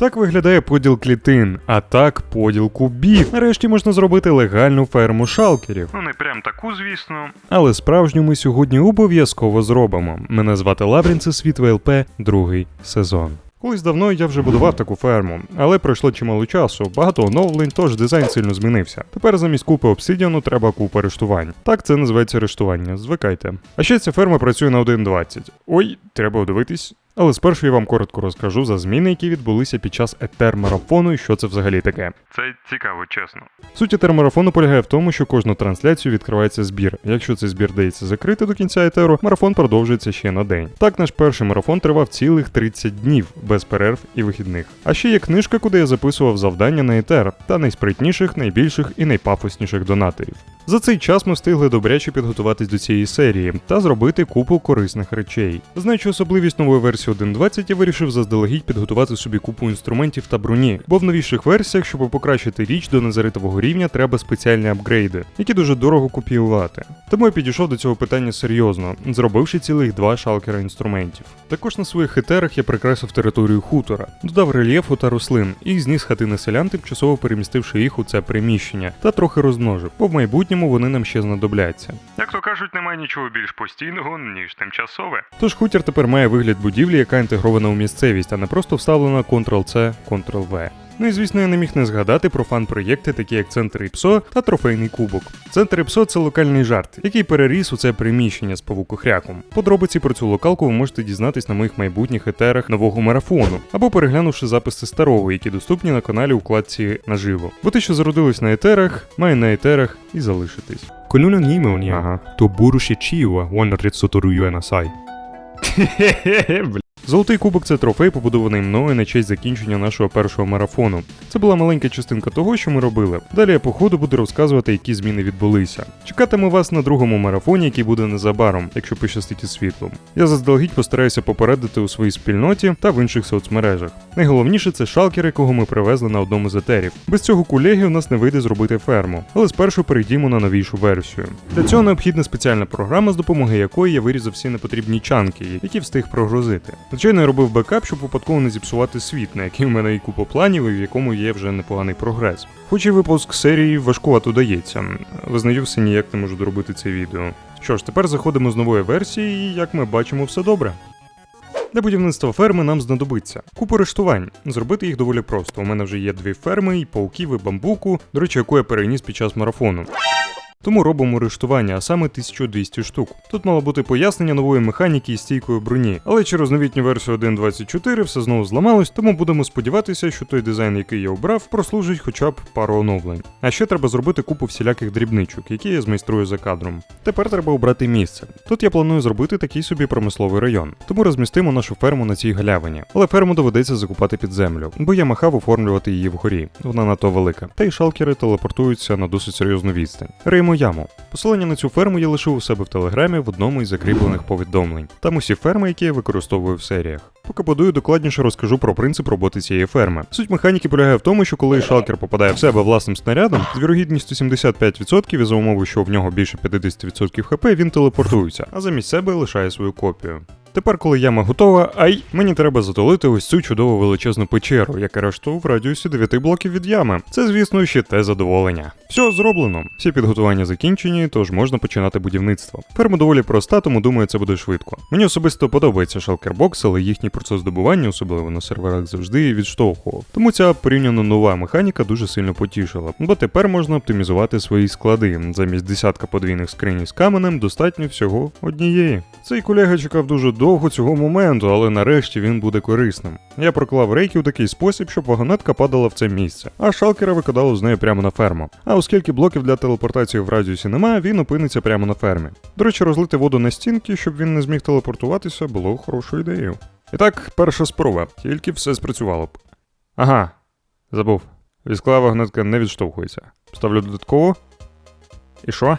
Так виглядає поділ клітин, а так поділ кубів. Нарешті можна зробити легальну ферму шалкерів. Ну не прям таку, звісно. Але справжню ми сьогодні обов'язково зробимо. Мене звати Лаврін, це світ ВЛП, другий сезон. Колись давно я вже будував таку ферму, але пройшло чимало часу, багато оновлень, тож дизайн сильно змінився. Тепер замість купи обсидіану треба купа рештувань. Так це називається рештування, звикайте. А ще ця ферма працює на 1.20. Ой, треба дивитись. Але спершу я вам коротко розкажу за зміни, які відбулися під час етер-марафону і що це взагалі таке. Це цікаво, чесно. Суть етер-марафону полягає в тому, що кожну трансляцію відкривається збір. Якщо цей збір дається закрити до кінця етеру, марафон продовжується ще на день. Так, наш перший марафон тривав цілих 30 днів без перерв і вихідних. А ще є книжка, куди я записував завдання на етер та найспритніших, найбільших і найпафосніших донаторів. За цей час ми встигли добряче підготуватись до цієї серії та зробити купу корисних речей. Знаючи особливість нової версії 1.20, я вирішив заздалегідь підготувати собі купу інструментів та броні, бо в новіших версіях, щоб покращити річ до незаритового рівня, треба спеціальні апгрейди, які дуже дорого копіювати. Тому я підійшов до цього питання серйозно, зробивши цілих два шалкера інструментів. Також на своїх хетерах я прикрасив територію хутора, додав рельєфу та рослин і зніс хатини селян, тимчасово перемістивши їх у це приміщення, та трохи розмножив, бо в майбутньому вони нам ще знадобляться. Як то кажуть, немає нічого більш постійного, ніж тимчасове. Тож хутір тепер має вигляд будівлі, яка інтегрована у місцевість, а не просто вставлена Ctrl-C, Ctrl-V. Ну і звісно, я не міг не згадати про фан-проєкти, такі як Центр ІПСО та Трофейний Кубок. Центр ІПСО це локальний жарт, який переріс у це приміщення з павукохряком. Подробиці про цю локалку ви можете дізнатись на моїх майбутніх етерах нового марафону, або переглянувши записи старого, які доступні на каналі у вкладці наживо. Бо те, що зародились на етерах, має на етерах і залишитись. Una Ага. то буруші чіва, вон рецоторує насай. Золотий кубок це трофей, побудований мною на честь закінчення нашого першого марафону. Це була маленька частинка того, що ми робили. Далі я по ходу буду розказувати, які зміни відбулися. Чекатиму вас на другому марафоні, який буде незабаром, якщо пощастить світлом. Я заздалегідь постараюся попередити у своїй спільноті та в інших соцмережах. Найголовніше це шалкер, якого ми привезли на одному з етерів. Без цього колеги у нас не вийде зробити ферму, але спершу перейдімо на новішу версію. Для цього необхідна спеціальна програма, з допомогою якої я вирізав всі непотрібні чанки, які встиг прогрузити. Звичайно, я робив бекап, щоб випадково не зіпсувати світ, на який в мене і купа планів, і в якому є вже непоганий прогрес. Хоч і випуск серії важкувато дається. Визнаю, все ніяк не можу доробити це відео. Що ж, тепер заходимо з нової версії, і як ми бачимо, все добре. Для будівництва ферми нам знадобиться купа рештувань. Зробити їх доволі просто. У мене вже є дві ферми, і пауків, і бамбуку, до речі, яку я переніс під час марафону. Тому робимо рештування, а саме 1200 штук. Тут мало бути пояснення нової механіки і стійкої броні, але через новітню версію 1.24 все знову зламалось, тому будемо сподіватися, що той дизайн, який я обрав, прослужить хоча б пару оновлень. А ще треба зробити купу всіляких дрібничок, які я змайструю за кадром. Тепер треба обрати місце. Тут я планую зробити такий собі промисловий район, тому розмістимо нашу ферму на цій галявині. Але ферму доведеться закупати під землю, бо я махав оформлювати її вгорі. Вона надто велика. Та й шалкери телепортуються на досить серйозну відстань. Риємо яму. Посилання на цю ферму я лишив у себе в телеграмі в одному із закріплених повідомлень. Там усі ферми, які я використовую в серіях. Поки будую, докладніше розкажу про принцип роботи цієї ферми. Суть механіки полягає в тому, що коли шалкер попадає в себе власним снарядом, з вірогідністю 75% і за умови, що в нього більше 50% хп, він телепортується, а замість себе лишає свою копію. Тепер, коли яма готова, ай, мені треба затулити ось цю чудову величезну печеру, яка решту в радіусі 9 блоків від ями. Це, звісно, ще те задоволення. Все зроблено. Всі підготування закінчені, тож можна починати будівництво. Ферма доволі проста, тому думаю, це буде швидко. Мені особисто подобається шалкербокс, але їхній процес добування, особливо на серверах, завжди відштовхував. Тому ця порівняно нова механіка дуже сильно потішила, бо тепер можна оптимізувати свої склади. Замість десятка подвійних скрині з каменем достатньо всього однієї. Цей колега чекав дуже довго цього моменту, але нарешті він буде корисним. Я проклав рейки у такий спосіб, щоб вагонетка падала в це місце, а шалкера викидало з нею прямо на ферму. А оскільки блоків для телепортації в радіусі немає, він опиниться прямо на фермі. До речі, розлити воду на стінки, щоб він не зміг телепортуватися, було хорошою ідеєю. І так, перша спроба, тільки все спрацювало б. Ага, забув. Військова вагонетка не відштовхується. Ставлю додатково. І що?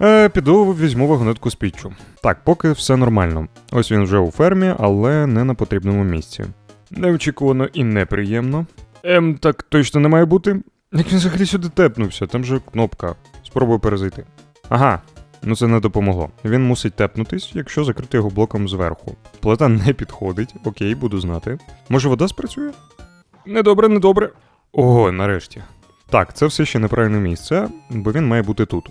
Е, піду візьму вагонетку з піччю. Так, поки все нормально. Ось він вже у фермі, але не на потрібному місці. Неочікувано і неприємно. Ем, так точно не має бути. Як він взагалі сюди тепнувся, там же кнопка. Спробую перезайти. Ага, ну це не допомогло. Він мусить тепнутись, якщо закрити його блоком зверху. Плита не підходить, окей, буду знати. Може вода спрацює? Недобре, недобре. Ого, нарешті. Так, це все ще неправильне місце, бо він має бути тут.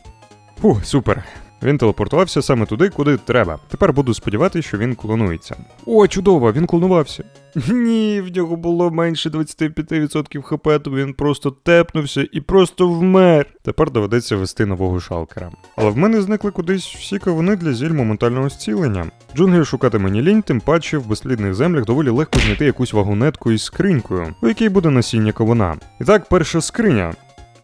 Фу, супер. Він телепортувався саме туди, куди треба. Тепер буду сподіватися, що він клонується. О, чудово, він клонувався. Ні, в нього було менше 25% хп, то він просто тепнувся і просто вмер. Тепер доведеться вести нового шалкера. Але в мене зникли кудись всі кавуни для зіль моментального зцілення. Джунглі шукати мені лінь, тим паче в безслідних землях доволі легко знайти якусь вагонетку із скринькою, у якій буде насіння кавуна. І так, перша скриня.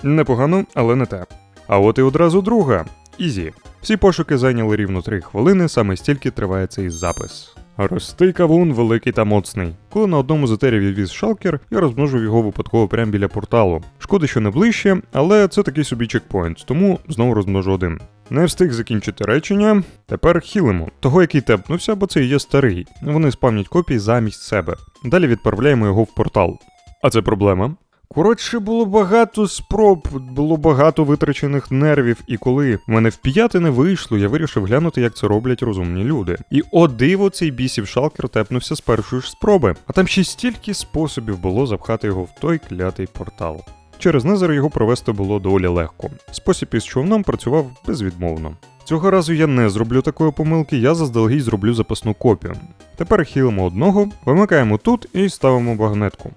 Непогано, але не те. А от і одразу друга. Ізі. Всі пошуки зайняли рівно 3 хвилини, саме стільки триває цей запис. Рости кавун великий та моцний. Коли на одному з етерів відвіз шалкер, я розмножив його випадково прямо біля порталу. Шкода, що не ближче, але це такий собі чекпоінт, тому знову розмножу один. Не встиг закінчити речення. Тепер хілимо. Того, який тепнувся, бо це і є старий. Вони спавнять копії замість себе. Далі відправляємо його в портал. А це проблема. Коротше, було багато спроб, було багато витрачених нервів, і коли мене в п'яти не вийшло, я вирішив глянути, як це роблять розумні люди. І о диво цей бісів шалкер тепнувся з першої ж спроби. А там ще стільки способів було запхати його в той клятий портал. Через незер його провести було доволі легко. Спосіб із човном працював безвідмовно. Цього разу я не зроблю такої помилки, я заздалегідь зроблю запасну копію. Тепер хілимо одного, вимикаємо тут і ставимо багнетку.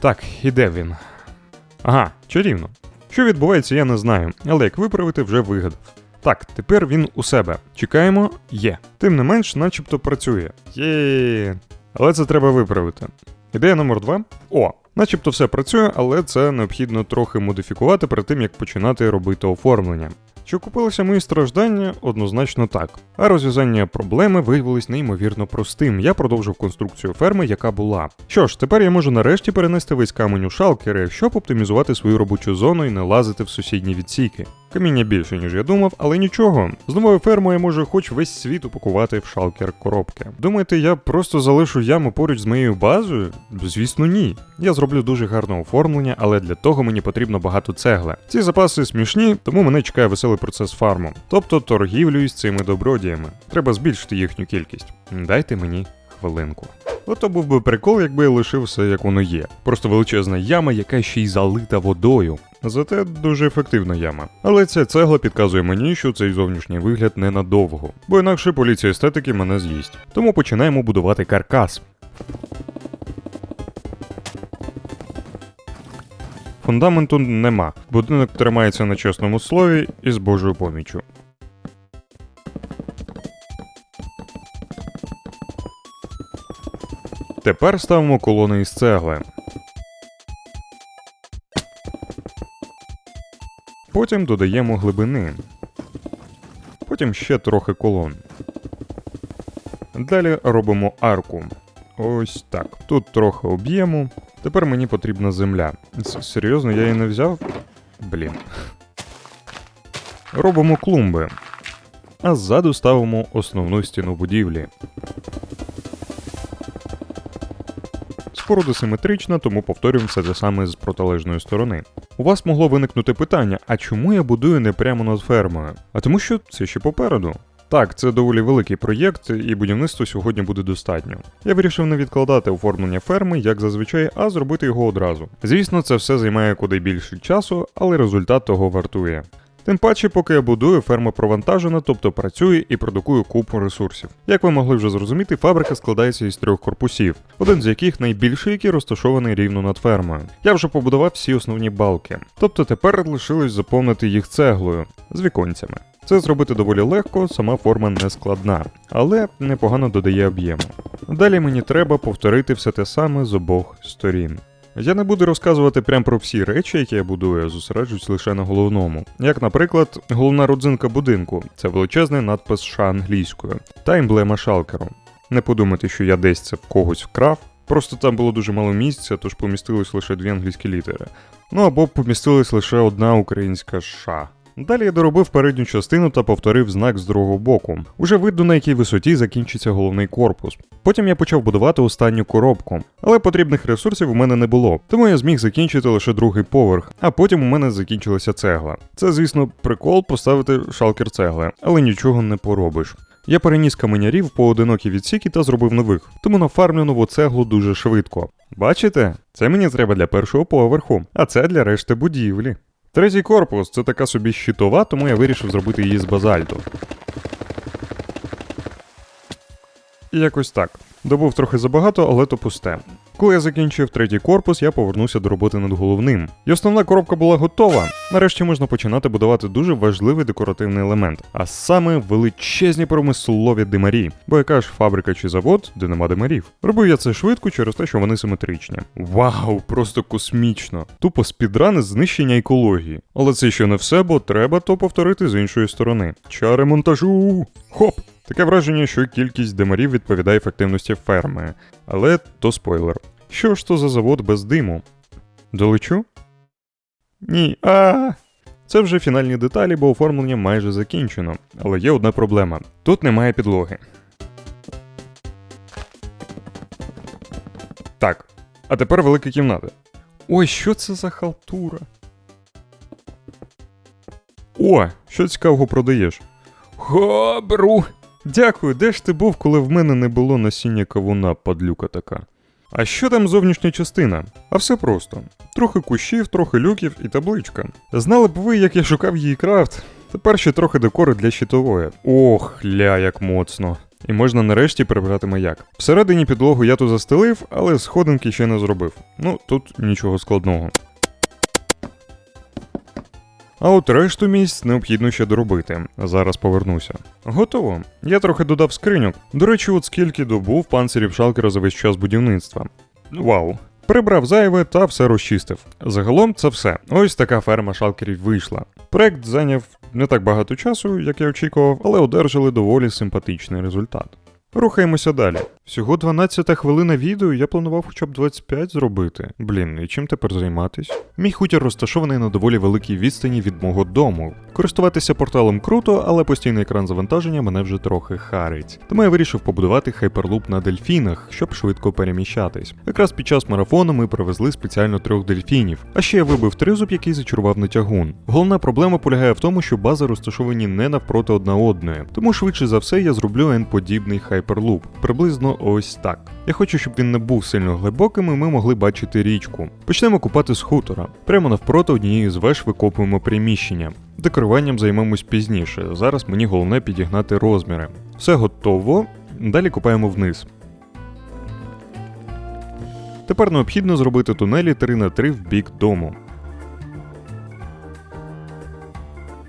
Так, і де він? Ага, чарівно. Що відбувається, я не знаю, але як виправити, вже вигадав. Так, тепер він у себе. Чекаємо, є. Тим не менш, начебто працює. Є. Але це треба виправити. Ідея номер два. О, начебто все працює, але це необхідно трохи модифікувати перед тим, як починати робити оформлення. Чи окупилися мої страждання? Однозначно так. А розв'язання проблеми виявилось неймовірно простим. Я продовжив конструкцію ферми, яка була. Що ж, тепер я можу нарешті перенести весь камень у шалкери, щоб оптимізувати свою робочу зону і не лазити в сусідні відсіки. Каміння більше, ніж я думав, але нічого. З новою фермою я можу хоч весь світ упакувати в шалкер коробки. Думаєте, я просто залишу яму поруч з моєю базою? Звісно, ні. Я зроблю дуже гарне оформлення, але для того мені потрібно багато цегли. Ці запаси смішні, тому мене чекає веселий процес фарму, тобто торгівлю із цими добродіями. Треба збільшити їхню кількість. Дайте мені хвилинку. Ото був би прикол, якби я лишив все як воно є. Просто величезна яма, яка ще й залита водою. Зате дуже ефективна яма. Але ця цегла підказує мені, що цей зовнішній вигляд ненадовго, бо інакше поліція естетики мене з'їсть. Тому починаємо будувати каркас. Фундаменту нема. Будинок тримається на чесному слові і з Божою поміччю. Тепер ставимо колони із цегли. Потім додаємо глибини. Потім ще трохи колон. Далі робимо арку. Ось так. Тут трохи об'єму. Тепер мені потрібна земля. Серйозно, я її не взяв? Блін. Робимо клумби. А ззаду ставимо основну стіну будівлі. Споруда симетрична, тому повторюємо все те саме з протилежної сторони. У вас могло виникнути питання: а чому я будую не прямо над фермою? А тому що це ще попереду. Так, це доволі великий проєкт, і будівництва сьогодні буде достатньо. Я вирішив не відкладати оформлення ферми, як зазвичай, а зробити його одразу. Звісно, це все займає куди більше часу, але результат того вартує. Тим паче, поки я будую, ферма провантажена, тобто працює і продукує купу ресурсів. Як ви могли вже зрозуміти, фабрика складається із трьох корпусів, один з яких найбільший, який розташований рівно над фермою. Я вже побудував всі основні балки, тобто тепер лишилось заповнити їх цеглою з віконцями. Це зробити доволі легко, сама форма не складна, але непогано додає об'єму. Далі мені треба повторити все те саме з обох сторін. Я не буду розказувати прям про всі речі, які я будую, зосереджусь лише на головному. Як, наприклад, головна родзинка будинку це величезний надпис США англійською та емблема шалкеру. Не подумайте, що я десь це в когось вкрав. Просто там було дуже мало місця, тож помістилось лише дві англійські літери. Ну або помістилась лише одна українська США. Далі я доробив передню частину та повторив знак з другого боку. Уже видно на якій висоті закінчиться головний корпус. Потім я почав будувати останню коробку, але потрібних ресурсів у мене не було, тому я зміг закінчити лише другий поверх, а потім у мене закінчилася цегла. Це, звісно, прикол поставити шалкер цегли, але нічого не поробиш. Я переніс каменярів поодинокі відсіки та зробив нових, тому нафармлю нову цеглу дуже швидко. Бачите? Це мені треба для першого поверху, а це для решти будівлі. Третій корпус це така собі щитова, тому я вирішив зробити її з базальту. І якось так. Добув трохи забагато, але то пусте. Коли я закінчив третій корпус, я повернувся до роботи над головним. І основна коробка була готова. Нарешті можна починати будувати дуже важливий декоративний елемент, а саме величезні промислові димарі. Бо яка ж фабрика чи завод, де нема димарів. Робив я це швидко через те, що вони симетричні. Вау, просто космічно! Тупо спідрани знищення екології. Але це ще не все, бо треба то повторити з іншої сторони. Чари монтажу! Хоп! Таке враження, що кількість димарів відповідає ефективності ферми. Але то спойлер. Що ж то за завод без диму? Долечу? Ні. А. Це вже фінальні деталі, бо оформлення майже закінчено. Але є одна проблема: тут немає підлоги. Так. А тепер велика кімната. Ой, що це за халтура? О, що цікавого продаєш? Хобру! Дякую, де ж ти був, коли в мене не було насіння кавуна, падлюка така. А що там зовнішня частина? А все просто: трохи кущів, трохи люків і табличка. Знали б ви, як я шукав її крафт. Тепер ще трохи декори для щитової. Ох, ля, як моцно. І можна нарешті прибрати маяк. Всередині підлогу я тут застелив, але сходинки ще не зробив. Ну, тут нічого складного. А от решту місць необхідно ще доробити. Зараз повернуся. Готово. Я трохи додав скриньок. До речі, от скільки добув панцирів шалкера за весь час будівництва. Вау. Прибрав зайве та все розчистив. Загалом це все. Ось така ферма шалкерів вийшла. Проект зайняв не так багато часу, як я очікував, але одержали доволі симпатичний результат. Рухаємося далі. Всього 12 хвилина відео, я планував хоча б 25 зробити. Блін, і чим тепер займатись? Мій хутір розташований на доволі великій відстані від мого дому. Користуватися порталом круто, але постійний екран завантаження мене вже трохи харить. Тому я вирішив побудувати хайперлуп на дельфінах, щоб швидко переміщатись. Якраз під час марафону ми привезли спеціально трьох дельфінів. А ще я вибив тризуб, який зачарував на тягун. Головна проблема полягає в тому, що бази розташовані не навпроти одна одної. Тому швидше за все я зроблю N-подібний хайперлуп. Приблизно ось так. Я хочу, щоб він не був сильно глибоким, і ми могли бачити річку. Почнемо купати з хутора. Прямо навпроти однієї з веж викопуємо приміщення. Декоруванням займемось пізніше. Зараз мені головне підігнати розміри. Все готово. Далі купаємо вниз. Тепер необхідно зробити тунелі 3 на 3 в бік дому.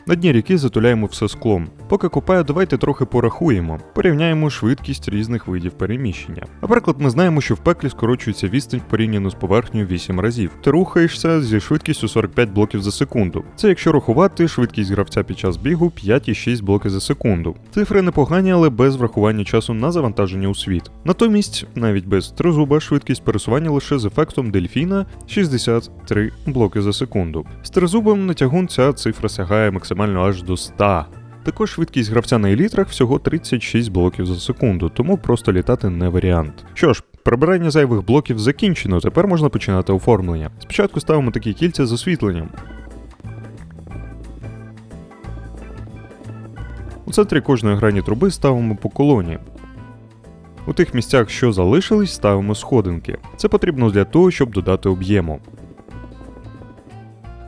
На дні ріки затуляємо все склом. Поки копаю, давайте трохи порахуємо, порівняємо швидкість різних видів переміщення. Наприклад, ми знаємо, що в пеклі скорочується відстань порівняно з поверхнею 8 разів. Ти рухаєшся зі швидкістю 45 блоків за секунду. Це якщо рахувати швидкість гравця під час бігу 5,6 блоків за секунду. Цифри непогані, але без врахування часу на завантаження у світ. Натомість, навіть без тризуба, швидкість пересування лише з ефектом дельфіна 63 блоки за секунду. З тризубом на тягун ця цифра сягає максимально аж до 100. Також швидкість гравця на елітрах всього 36 блоків за секунду, тому просто літати не варіант. Що ж, прибирання зайвих блоків закінчено, тепер можна починати оформлення. Спочатку ставимо такі кільця з освітленням. У центрі кожної грані труби ставимо по колоні. У тих місцях, що залишились, ставимо сходинки. Це потрібно для того, щоб додати об'єму.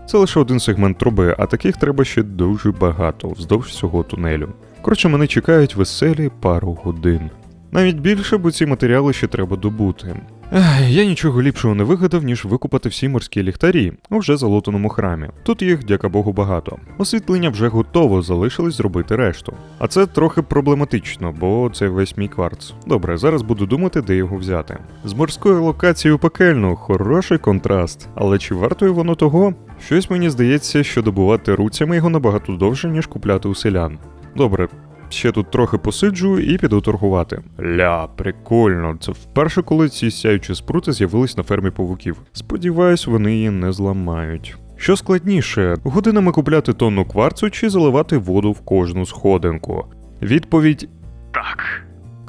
Це лише один сегмент труби, а таких треба ще дуже багато вздовж всього тунелю. Коротше, мене чекають веселі пару годин. Навіть більше, бо ці матеріали ще треба добути. Ех, я нічого ліпшого не вигадав, ніж викупати всі морські ліхтарі у вже залутаному храмі. Тут їх, дяка Богу, багато. Освітлення вже готово, залишилось зробити решту. А це трохи проблематично, бо це весь мій кварц. Добре, зараз буду думати, де його взяти. З морською локацією пекельну, хороший контраст. Але чи вартує воно того? Щось мені здається, що добувати руцями його набагато довше, ніж купляти у селян. Добре, ще тут трохи посиджу і піду торгувати. Ля, прикольно. Це вперше, коли ці сяючі спрути з'явились на фермі павуків. Сподіваюсь, вони її не зламають. Що складніше, годинами купляти тонну кварцу чи заливати воду в кожну сходинку? Відповідь так.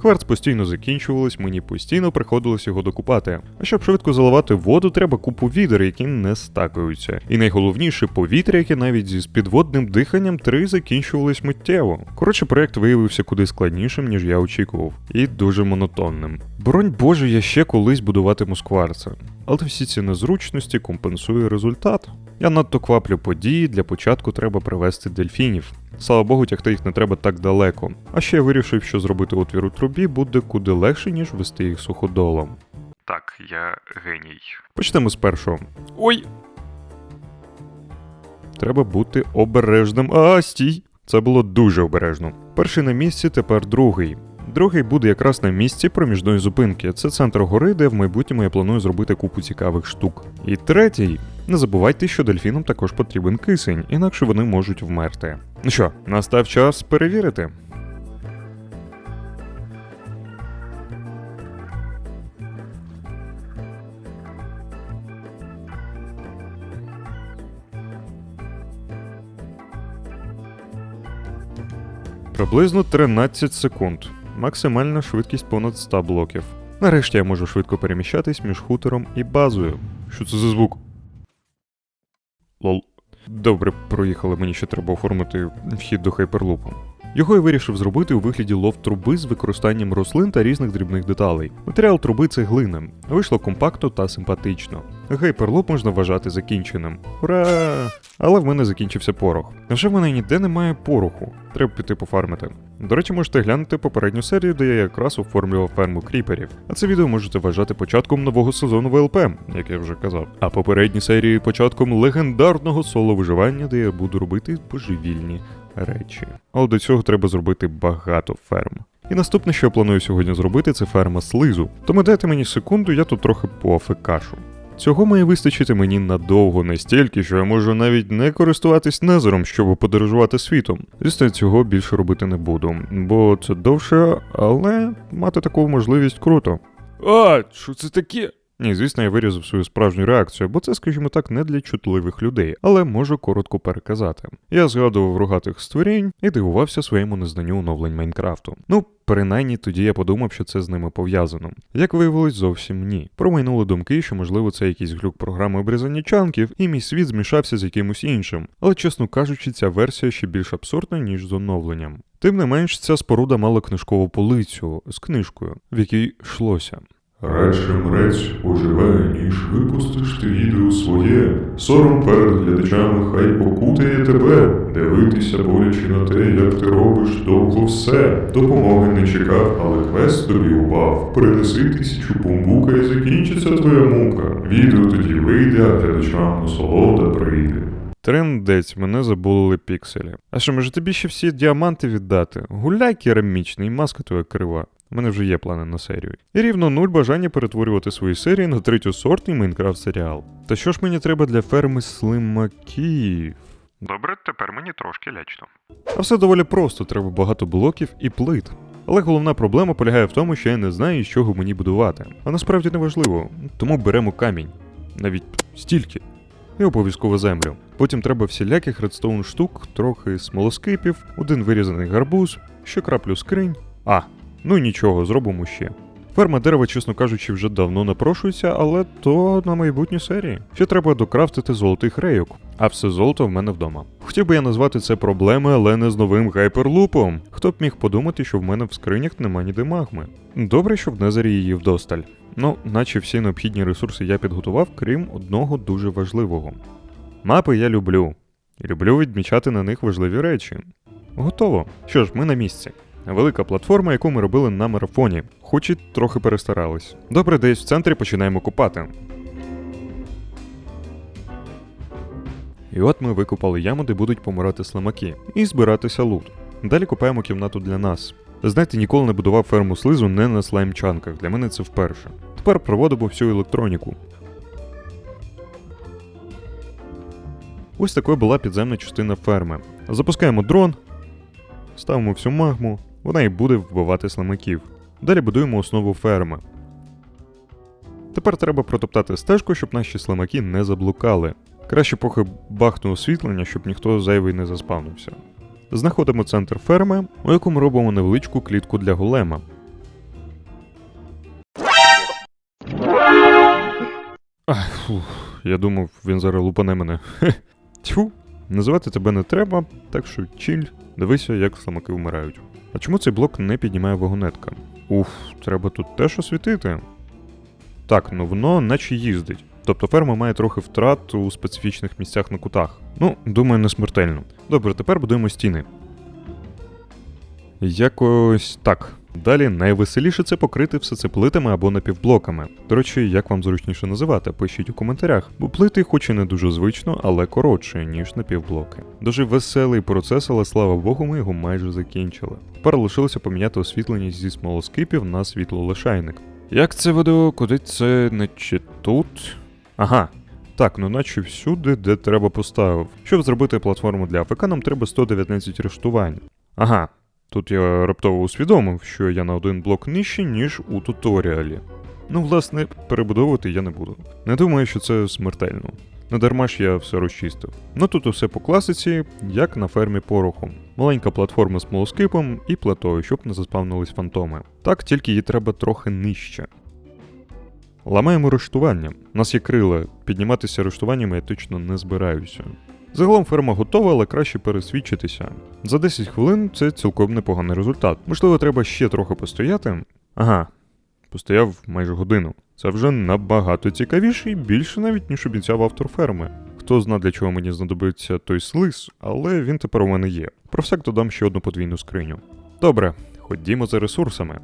Кварц постійно закінчувалось, мені постійно приходилось його докупати. А щоб швидко заливати воду, треба купу відер, які не стакаються. І найголовніше повітря, яке навіть зі підводним диханням три закінчувались миттєво. Коротше, проект виявився куди складнішим, ніж я очікував, і дуже монотонним. Боронь Боже, я ще колись будуватиму з. Але всі ці незручності компенсує результат. Я надто кваплю події, для початку треба привести дельфінів. Слава Богу, тягти їх не треба так далеко. А ще я вирішив, що зробити отвір у трубі буде куди легше, ніж вести їх суходолом. Так, я геній. Почнемо з першого. Ой! Треба бути обережним. А, стій! Це було дуже обережно. Перший на місці, тепер другий. Другий буде якраз на місці проміжної зупинки. Це центр гори, де в майбутньому я планую зробити купу цікавих штук. І третій. Не забувайте, що дельфінам також потрібен кисень, інакше вони можуть вмерти. Ну що, настав час перевірити. Приблизно 13 секунд. Максимальна швидкість понад 100 блоків. Нарешті я можу швидко переміщатись між хутором і базою. Що це за звук? Лол. Добре, проїхали, мені ще треба оформити вхід до хайперлупу. Його я вирішив зробити у вигляді лов-труби з використанням рослин та різних дрібних деталей. Матеріал труби це глина. Вийшло компактно та симпатично. Гайперлуп можна вважати закінченим. Ура! Але в мене закінчився порох. Невже в мене ніде немає пороху? Треба піти пофармити. До речі, можете глянути попередню серію, де я якраз оформлював ферму кріперів. А це відео можете вважати початком нового сезону ВЛП, як я вже казав. А попередні серії початком легендарного соло виживання, де я буду робити божевільні речі. Але до цього треба зробити багато ферм. І наступне, що я планую сьогодні зробити, це ферма слизу. Тому дайте мені секунду, я тут трохи поафекашу. Цього має вистачити мені надовго, настільки, що я можу навіть не користуватись незером, щоб подорожувати світом. Звісно, цього більше робити не буду, бо це довше, але мати таку можливість круто. А, що це таке? Ні, звісно, я вирізав свою справжню реакцію, бо це, скажімо так, не для чутливих людей, але можу коротко переказати. Я згадував рогатих створінь і дивувався своєму незнанню оновлень Майнкрафту. Ну, принаймні тоді я подумав, що це з ними пов'язано. Як виявилось, зовсім ні. Промайнули думки, що можливо це якийсь глюк програми обрізання чанків, і мій світ змішався з якимось іншим. Але, чесно кажучи, ця версія ще більш абсурдна, ніж з оновленням. Тим не менш, ця споруда мала книжкову полицю з книжкою, в якій йшлося. Радше мрець оживе, ніж випустиш ти відео своє. Сором перед глядачами хай окутає тебе. Дивитися боляче на те, як ти робиш довго все. Допомоги не чекав, але квест тобі упав. Принеси тисячу бумбука і закінчиться твоя мука. Відео тоді вийде, а глядачам насолода прийде. Трендець, мене забули пікселі. А що, може тобі ще всі діаманти віддати? Гуляй керамічний, маска твоя крива. У мене вже є плани на серію. І рівно нуль бажання перетворювати свої серії на третю сортний Майнкрафт серіал. Та що ж мені треба для ферми слимаків? Добре, тепер мені трошки лячно. А все доволі просто, треба багато блоків і плит. Але головна проблема полягає в тому, що я не знаю, з чого мені будувати. А насправді не важливо, тому беремо камінь. Навіть стільки. І обов'язково землю. Потім треба всіляких редстоун штук, трохи смолоскипів, один вирізаний гарбуз, ще краплю скринь. А, ну нічого, зробимо ще. Ферма дерева, чесно кажучи, вже давно напрошується, але то на майбутні серії. Ще треба докрафтити золотих рейок, а все золото в мене вдома. Хотів би я назвати це проблеми, але не з новим гайперлупом. Хто б міг подумати, що в мене в скринях нема ніде магми. Добре, що в Незері її вдосталь. Ну, наче всі необхідні ресурси я підготував, крім одного дуже важливого. Мапи я люблю. Люблю відмічати на них важливі речі. Готово. Що ж, ми на місці. Велика платформа, яку ми робили на марафоні, хоч і трохи перестарались. Добре, десь в центрі починаємо копати. І от ми викопали яму, де будуть помирати слимаки, і збиратися лут. Далі копаємо кімнату для нас. Знаєте, ніколи не будував ферму слизу не на слаймчанках. Для мене це вперше. Тепер проводимо всю електроніку. Ось такою була підземна частина ферми. Запускаємо дрон, ставимо всю магму, вона і буде вбивати слимаків. Далі будуємо основу ферми. Тепер треба протоптати стежку, щоб наші слимаки не заблукали. Краще похи бахну освітлення, щоб ніхто зайвий не заспавнився. Знаходимо центр ферми, у якому робимо невеличку клітку для голема. Ах, фух, Я думав, він зараз лупане мене. Хе. Тьфу, називати тебе не треба, так що чіль, дивися, як сламаки вмирають. А чому цей блок не піднімає вагонетка? Уф, треба тут теж освітити. Так, ну воно наче їздить. Тобто ферма має трохи втрат у специфічних місцях на кутах. Ну, думаю, не смертельно. Добре, тепер будуємо стіни. Якось так. Далі найвеселіше це покрити все це плитами або напівблоками. До речі, як вам зручніше називати, пишіть у коментарях, бо плити, хоч і не дуже звично, але коротше, ніж напівблоки. Дуже веселий процес, але слава Богу, ми його майже закінчили. Тепер лишилося поміняти освітлення зі смолоскипів на світлолишайник. Як це веду, куди це наче тут? Ага. Так, ну наче всюди, де треба поставив. Щоб зробити платформу для АФК, нам треба 119 рештувань. Ага, Тут я раптово усвідомив, що я на один блок нижче, ніж у туторіалі. Ну, власне, перебудовувати я не буду. Не думаю, що це смертельно. Не дарма ж я все розчистив. Ну тут усе по класиці, як на фермі пороху. Маленька платформа з молоскипом і платою, щоб не заспавнились фантоми. Так, тільки її треба трохи нижче. Ламаємо рештування. У нас є крила, підніматися рештуваннями я точно не збираюся. Загалом ферма готова, але краще пересвідчитися. За 10 хвилин це цілком непоганий результат. Можливо, треба ще трохи постояти. Ага, постояв майже годину. Це вже набагато цікавіше і більше навіть, ніж обіцяв автор ферми. Хто зна, для чого мені знадобиться той слиз, але він тепер у мене є. Про всяк додам ще одну подвійну скриню. Добре, ходімо за ресурсами.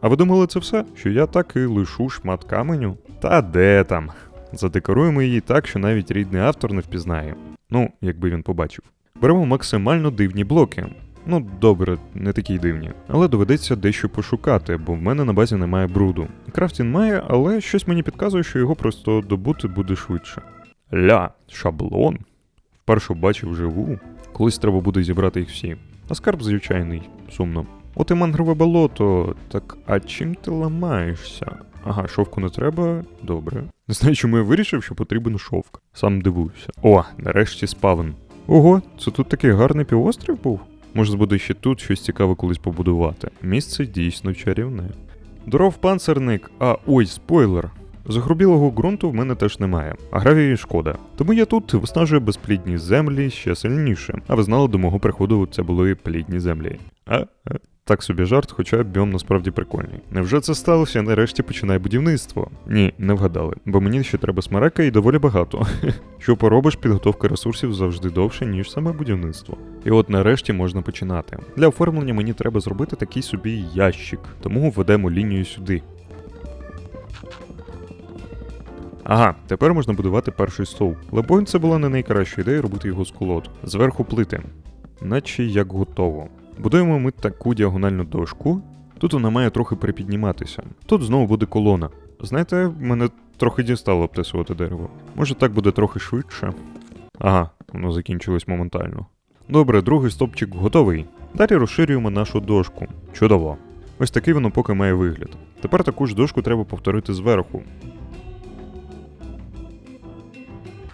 А ви думали це все? Що я так і лишу шмат каменю? Та де там? Задекоруємо її так, що навіть рідний автор не впізнає. Ну, якби він побачив. Беремо максимально дивні блоки. Ну, добре, не такі дивні. Але доведеться дещо пошукати, бо в мене на базі немає бруду. Крафтін має, але щось мені підказує, що його просто добути буде швидше. Ля, шаблон. Вперше бачив живу. Колись треба буде зібрати їх всі. А скарб звичайний, сумно. От і мангрове болото. Так, а чим ти ламаєшся? Ага, шовку не треба, добре. Не знаю, чому я вирішив, що потрібен шовк. Сам дивуюся. О, нарешті спавен. Ого, це тут такий гарний півострів був? Може буде ще тут щось цікаве колись побудувати. Місце дійсно чарівне. Дров панцерник, а ой, спойлер. Загрубілого ґрунту в мене теж немає, а гравії шкода. Тому я тут виснажую безплідні землі ще сильніше. А ви знали, до мого приходу це були плідні землі. А? Так собі жарт, хоча біом насправді прикольний. Невже це сталося? Нарешті починає будівництво? Ні, не вгадали, бо мені ще треба смерека і доволі багато. Що поробиш, підготовка ресурсів завжди довше, ніж саме будівництво. І от нарешті можна починати. Для оформлення мені треба зробити такий собі ящик, тому введемо лінію сюди. Ага, тепер можна будувати перший стовп. Лебонь це була не найкраща ідея робити його з колод. Зверху плити. Наче як готово. Будуємо ми таку діагональну дошку. Тут вона має трохи припідніматися. Тут знову буде колона. Знаєте, мене трохи дістало обтесувати дерево. Може так буде трохи швидше. Ага, воно закінчилось моментально. Добре, другий стопчик готовий. Далі розширюємо нашу дошку. Чудово. Ось такий воно поки має вигляд. Тепер таку ж дошку треба повторити зверху.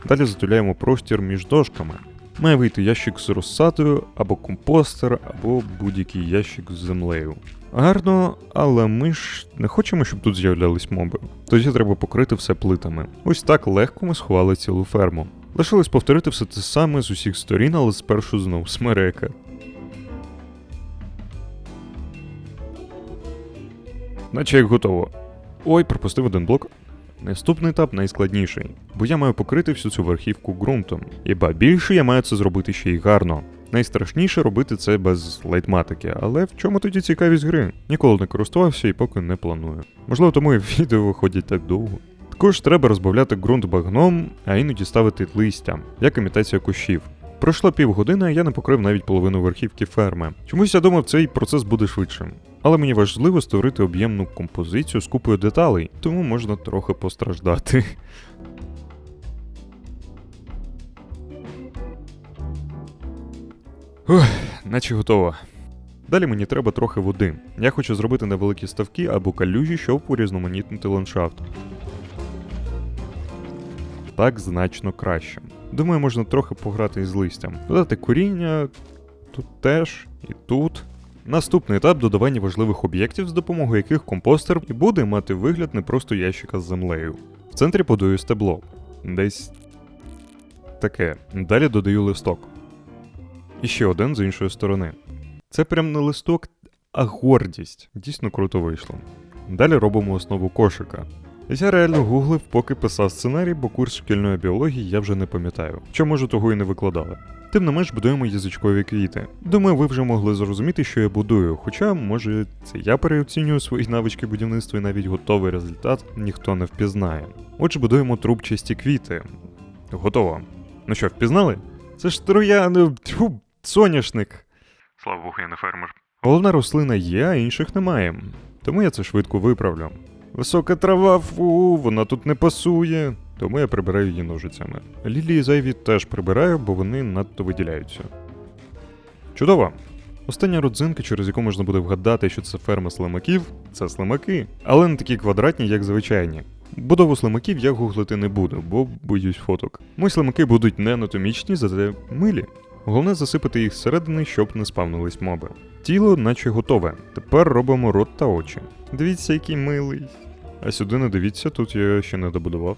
Далі затуляємо простір між дошками. Має вийти ящик з розсадою, або компостер, або будь-який ящик з землею. Гарно, але ми ж не хочемо, щоб тут з'являлись моби. Тоді треба покрити все плитами. Ось так легко ми сховали цілу ферму. Лишилось повторити все те саме з усіх сторін, але спершу знов смерека. Наче як готово. Ой, пропустив один блок. Наступний етап найскладніший, бо я маю покрити всю цю верхівку ґрунтом. І ба більше я маю це зробити ще й гарно. Найстрашніше робити це без лайтматики, але в чому тоді цікавість гри? Ніколи не користувався і поки не планую. Можливо, тому і відео виходять так довго. Також треба розбавляти ґрунт багном, а іноді ставити листя, як імітація кущів. Пройшло півгодини, а я не покрив навіть половину верхівки ферми. Чомусь я думав, цей процес буде швидшим. Але мені важливо створити об'ємну композицію з купою деталей, тому можна трохи постраждати. Ух, наче готово. Далі мені треба трохи води. Я хочу зробити невеликі ставки або калюжі, щоб урізноманітнити ландшафт. Так значно краще. Думаю, можна трохи пограти із листям. Додати коріння тут теж і тут. Наступний етап додавання важливих об'єктів, з допомогою яких компостер і буде мати вигляд не просто ящика з землею. В центрі подаю стебло. Десь таке. Далі додаю листок. І ще один з іншої сторони. Це прям не листок, а гордість. Дійсно круто вийшло. Далі робимо основу кошика. Я реально гуглив, поки писав сценарій, бо курс шкільної біології я вже не пам'ятаю. Що може того і не викладали. Тим не менш будуємо язичкові квіти. Думаю, ви вже могли зрозуміти, що я будую, хоча, може, це я переоцінюю свої навички будівництва і навіть готовий результат ніхто не впізнає. Отже, будуємо трубчасті квіти. Готово. Ну що, впізнали? Це ж троян... Тьфу, соняшник. Слава Богу, я не фермер. Головна рослина є, а інших немає. Тому я це швидко виправлю. Висока трава, фу, вона тут не пасує. Тому я прибираю її ножицями. Лілії зайві теж прибираю, бо вони надто виділяються. Чудово! Остання родзинка, через яку можна буде вгадати, що це ферма слимаків, це слимаки, але не такі квадратні, як звичайні. Будову слимаків я гуглити не буду, бо боюсь фоток. Мої слимаки будуть не анатомічні, зате милі. Головне засипати їх зсередини, щоб не спавнились моби. Тіло наче готове. Тепер робимо рот та очі. Дивіться, який милий. А сюди не дивіться, тут я ще не добудував.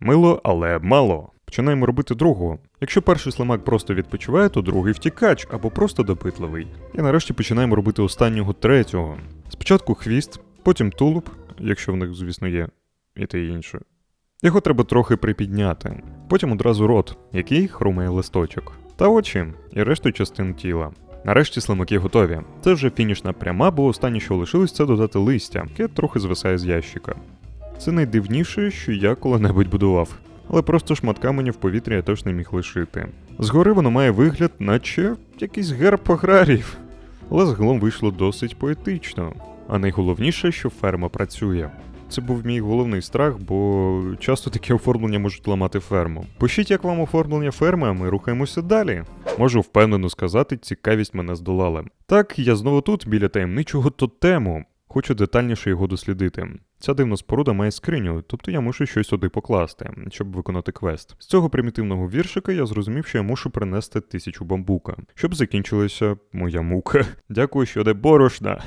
Мило, але мало. Починаємо робити другого. Якщо перший слимак просто відпочиває, то другий втікач або просто допитливий. І нарешті починаємо робити останнього третього. Спочатку хвіст, потім тулуб, якщо в них, звісно, є, і те інше. Його треба трохи припідняти. Потім одразу рот, який хрумає листочок, та очі і решту частин тіла. Нарешті слимаки готові. Це вже фінішна пряма, бо останнє, що лишилось, це додати листя, яке трохи звисає з ящика. Це найдивніше, що я коли-небудь будував. Але просто шматка мені в повітрі я теж не міг лишити. Згори воно має вигляд, наче якийсь герб аграріїв. Але загалом вийшло досить поетично. А найголовніше, що ферма працює. Це був мій головний страх, бо часто таке оформлення можуть ламати ферму. Пишіть, як вам оформлення ферми, а ми рухаємося далі. Можу впевнено сказати, цікавість мене здолала. Так, я знову тут, біля таємничого тотему. Хочу детальніше його дослідити. Ця дивна споруда має скриню, тобто я мушу щось сюди покласти, щоб виконати квест. З цього примітивного віршика я зрозумів, що я мушу принести тисячу бамбука, щоб закінчилася моя мука. Дякую, що де борошна.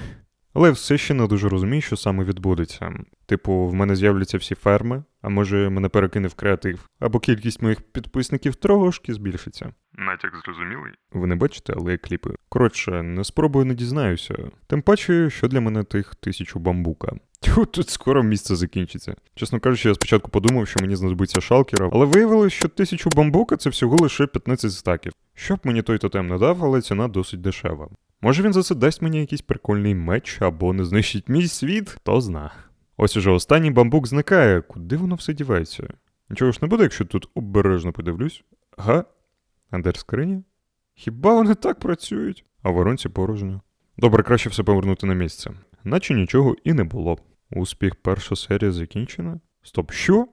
Але все ще не дуже розумію, що саме відбудеться. Типу, в мене з'являться всі ферми, а може мене перекине в креатив, або кількість моїх підписників трошки збільшиться. Натяк зрозумілий? Ви не бачите, але я кліпаю. Коротше, не спробую, не дізнаюся. Тим паче, що для мене тих тисячу бамбука. Тьфу, тут скоро місце закінчиться. Чесно кажучи, я спочатку подумав, що мені знадобиться шалкера, але виявилось, що тисячу бамбука це всього лише 15 стаків. Щоб мені той тотем не дав, але ціна досить дешева. Може він за це дасть мені якийсь прикольний меч або не знищить мій світ, хто зна. Ось уже останній бамбук зникає. Куди воно все дівається? Нічого ж не буде, якщо тут обережно подивлюсь. Га? Андерскрині? Хіба вони так працюють? А воронці порожньо. Добре, краще все повернути на місце. Наче нічого і не було. Успіх перша серія закінчена. Стоп, що?